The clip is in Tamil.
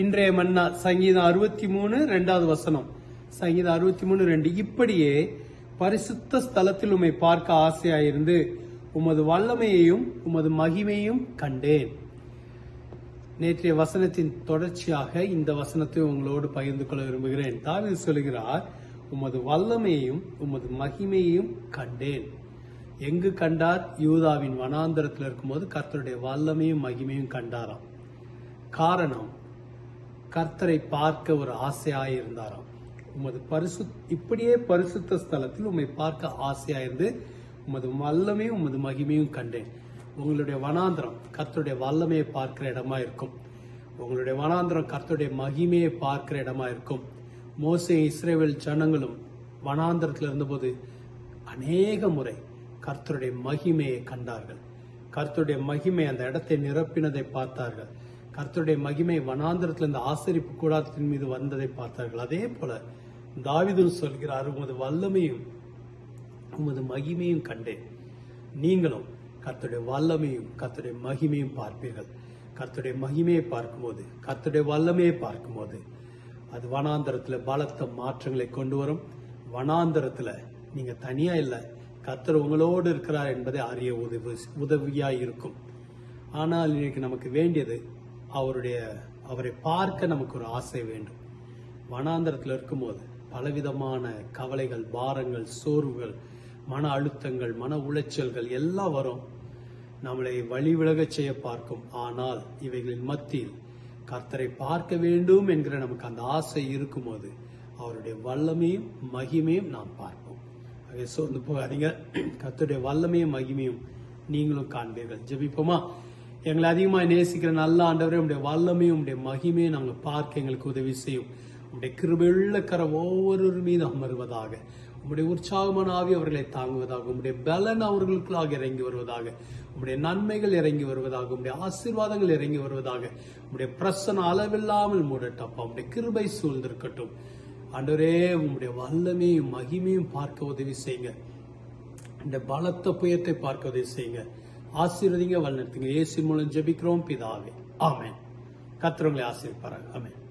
இன்றைய மன்னா சங்கீதம் அறுபத்தி மூணு ரெண்டாவது வசனம். சங்கீதம் அறுபத்தி மூணு ரெண்டு. இப்படியே பரிசுத்த ஸ்தலத்தில் உம்மை பார்க்க ஆசையாயிருந்து உமது வல்லமையையும் உமது மகிமையும் கண்டேன். நேற்றைய வசனத்தின் தொடர்ச்சியாக இந்த வசனத்தை உங்களோடு பகிர்ந்து கொள்ள விரும்புகிறேன். தாவீது சொல்கிறார் உமது வல்லமையையும் உமது மகிமையையும் கண்டேன். எங்கு கண்டார்? யூதாவின் வனாந்தரத்தில் இருக்கும்போது கர்த்தருடைய வல்லமையும் மகிமையும் கண்டாராம். காரணம் கர்த்தரை பார்க்க ஒரு ஆசையாயிருந்தாராம் உமது பரிசு இப்படியே பரிசுத்த ஸ்தலத்தில் உம்மை பார்க்க ஆசையாயிருந்து உமது வல்லமையும் உமது மகிமையும் கண்டேன். உங்களுடைய வனாந்திரம் கர்த்தருடைய வல்லமையை பார்க்கிற இடமா இருக்கும். உங்களுடைய வனாந்திரம் கர்த்தருடைய மகிமையை பார்க்கிற இடமா இருக்கும். மோசே இஸ்ரேவேல் ஜனங்களும் வனாந்திரத்தில் இருந்தபோது அநேக முறை கர்த்தருடைய மகிமையை கண்டார்கள். கர்த்தருடைய மகிமை அந்த இடத்தை நிரப்பினதை பார்த்தார்கள். கர்த்தருடைய மகிமை வனாந்திரத்தில் இந்த ஆசரிப்பு கூடாரத்தின் மீது வந்ததை பார்த்தார்கள். அதே போல தாவிதும் சொல்கிறார் உமது வல்லமையும் உமது மகிமையும் கண்டேன். நீங்களும் கர்த்தருடைய வல்லமையும் கர்த்தருடைய மகிமையும் பார்ப்பீர்கள். கர்த்தருடைய மகிமையை பார்க்கும்போது கர்த்தருடைய வல்லமையை பார்க்கும்போது அது வனாந்தரத்தில் பலத்த மாற்றங்களை கொண்டு வரும். வனாந்தரத்தில் நீங்கள் தனியாக இல்லை. கர்த்தர் உங்களோடு இருக்கிறார் என்பதை அறிய உதவி உதவியாக இருக்கும் ஆனால் இன்றைக்கு நமக்கு வேண்டியது அவருடைய அவரை பார்க்க நமக்கு ஒரு ஆசை வேண்டும். வனாந்தரத்தில் இருக்கும்போது பலவிதமான கவலைகள் பாரங்கள் சோர்வுகள் மன அழுத்தங்கள் மன உளைச்சல்கள் எல்லாம் வரும். நம்மளை வழி விலகச் செய்ய பார்க்கும். ஆனால் இவைகளின் மத்தியில் கர்த்தரை பார்க்க வேண்டும் என்கிற நமக்கு அந்த ஆசை இருக்கும்போது அவருடைய வல்லமையும் மகிமையும் நாம் பார்ப்போம். சோர்ந்து போகாதீங்க. கர்த்தருடைய வல்லமையும் மகிமையும் நீங்களும் காண்பீர்கள். ஜெபிப்போமா? எங்களை அதிகமாக நேசிக்கிற நல்ல ஆண்டவரே உடைய வல்லமையும் உடைய மகிமையும் நாங்கள் பார்க்க எங்களுக்கு உதவி செய்யும். உடைய கிருபெள்ள கர ஒவ்வொருவர் மீது அமர்வதாக. உம்முடைய உற்சாகமான ஆவி அவர்களை தாங்குவதாக. உம்முடைய பலன் அவர்களுக்குள்ளாக இறங்கி வருவதாக. உம்முடைய நன்மைகள் இறங்கி வருவதாக. உம்முடைய ஆசீர்வாதங்கள் இறங்கி வருவதாக. உம்முடைய பிரசன அளவில்லாமல் மூடட்டப்பா. உம்முடைய கிருபை சூழ்ந்திருக்கட்டும். அன்றரே உம்முடைய வல்லமையும் மகிமையும் பார்க்க உதவி செய்யுங்க. இந்த பலத்த புயத்தை பார்க்க உதவி செய்யுங்க. ஆசீர்வதிங்க வழிநடத்துங்க ஏசி மூலம் ஜெபிக்கிறோம் பிதாவே. ஆமேன். கத்திரவங்களை ஆசீர்வாராங்க ஆமேன்.